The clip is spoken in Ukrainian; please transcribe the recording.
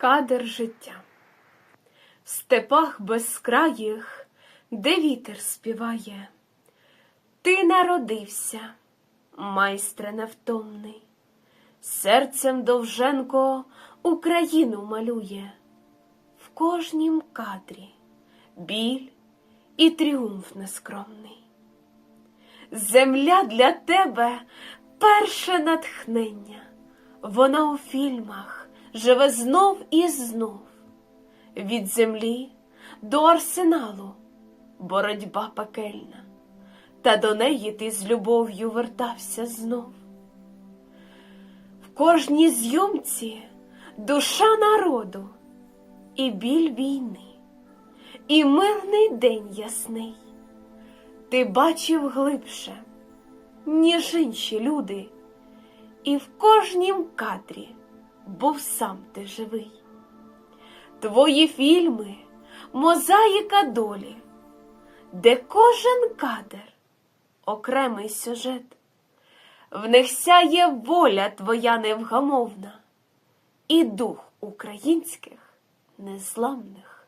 Кадр життя. В степах безкраїх, де вітер співає, ти народився, майстре невтомний, серцем Довженко Україну малює, в кожнім кадрі біль і тріумф нескромний. Земля для тебе перше натхнення, вона у фільмах живе знов і знов. Від землі до арсеналу боротьба пекельна, та до неї ти з любов'ю вертався знов. В кожній зйомці душа народу і біль війни, і мирний день ясний. Ти бачив глибше, ніж інші люди, і в кожнім кадрі був сам ти живий. Твої фільми мозаїка долі, де кожен кадр окремий сюжет, в них сяє воля твоя невгамовна і дух українських незламних.